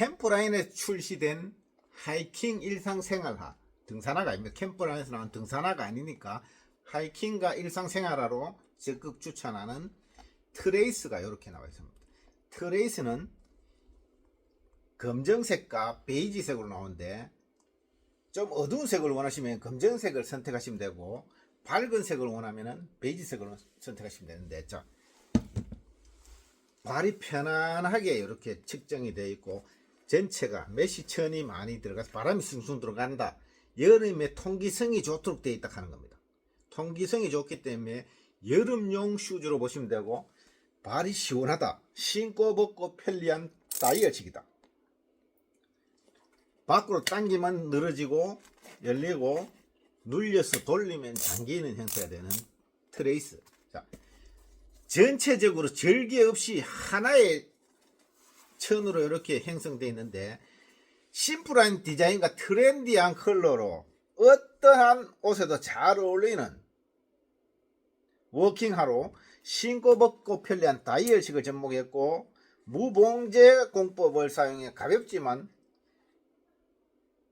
캠프라인에 출시된 하이킹 일상생활화 등산화가 아닙니다. 캠프라인에서 나온 등산화가 아니니까 하이킹과 일상생활화로 적극 추천하는 트레이스가 이렇게 나와 있습니다. 트레이스는 검정색과 베이지색으로 나오는데 좀 어두운 색을 원하시면 검정색을 선택하시면 되고 밝은 색을 원하면 베이지색을 선택하시면 되는데 자 발이 편안하게 이렇게 측정이 되어 있고 전체가 메쉬천이 많이 들어가서 바람이 숭숭 들어간다. 여름에 통기성이 좋도록 되어 있다 하는 겁니다. 통기성이 좋기 때문에 여름용 슈즈로 보시면 되고 발이 시원하다. 신고 벗고 편리한 다이어식이다. 밖으로 당기면 늘어지고 열리고 눌려서 돌리면 잠기는 형태가 되는 트레이스. 자, 전체적으로 절개 없이 하나의 천으로 이렇게 형성되어 있는데 심플한 디자인과 트렌디한 컬러로 어떠한 옷에도 잘 어울리는 워킹하러 신고 벗고 편리한 다이얼식을 접목했고 무봉제 공법을 사용해 가볍지만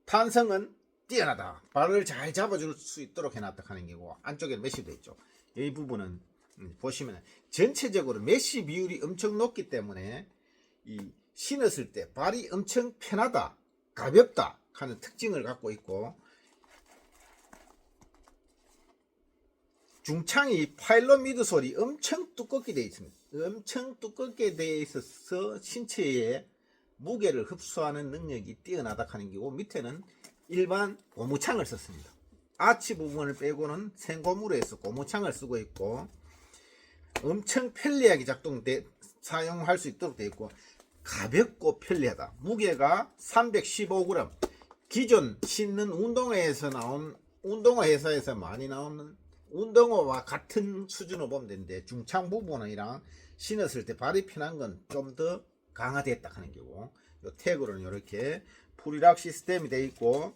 탄성은 뛰어나다. 발을 잘 잡아줄 수 있도록 해놨다 하는 게고 안쪽에 되어 있죠. 이 부분은 음, 보시면 전체적으로 메쉬 비율이 엄청 높기 때문에 이 신었을 때 발이 엄청 편하다, 가볍다 하는 특징을 갖고 있고 중창이 파일럿 미드솔이 엄청 두껍게 되어 있습니다. 엄청 두껍게 되어 있어서 신체에 무게를 흡수하는 능력이 뛰어나다 하는 게고 밑에는 일반 고무창을 썼습니다. 아치 부분을 빼고는 생고무로 해서 고무창을 쓰고 있고 엄청 편리하게 작동돼 사용할 수 있도록 되어 있고 가볍고 편리하다. 무게가 315g. 기존 신는 운동화에서 나온 운동화 회사에서 많이 나오는 운동화와 같은 수준으로 보면 되는데 중창 부분이랑 신었을 때 발이 편한 건 좀 더 강화됐다 하는 거고 요 태그로는 이렇게 풀이락 시스템이 되어 있고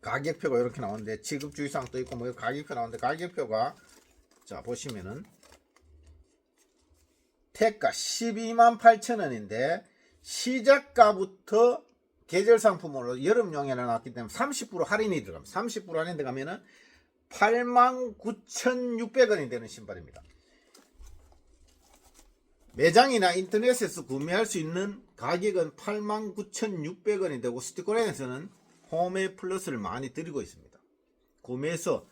가격표가 이렇게 나오는데 지급 주의사항도 있고 뭐 가격표 나오는데 가격표가 자 보시면은 태가 12만 8천 원인데 시작가부터 계절 상품으로 여름용에 나왔기 때문에 30% 할인이 들어갑니다. 30% 할인 들어가면은 8만 9,600원이 되는 신발입니다. 매장이나 인터넷에서 구매할 수 있는 가격은 89,600원이 되고 스티커라인에서는 홈에 플러스를 많이 드리고 있습니다. 구매해서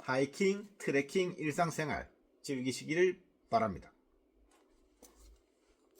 하이킹, 트레킹, 일상생활 즐기시기를 바랍니다.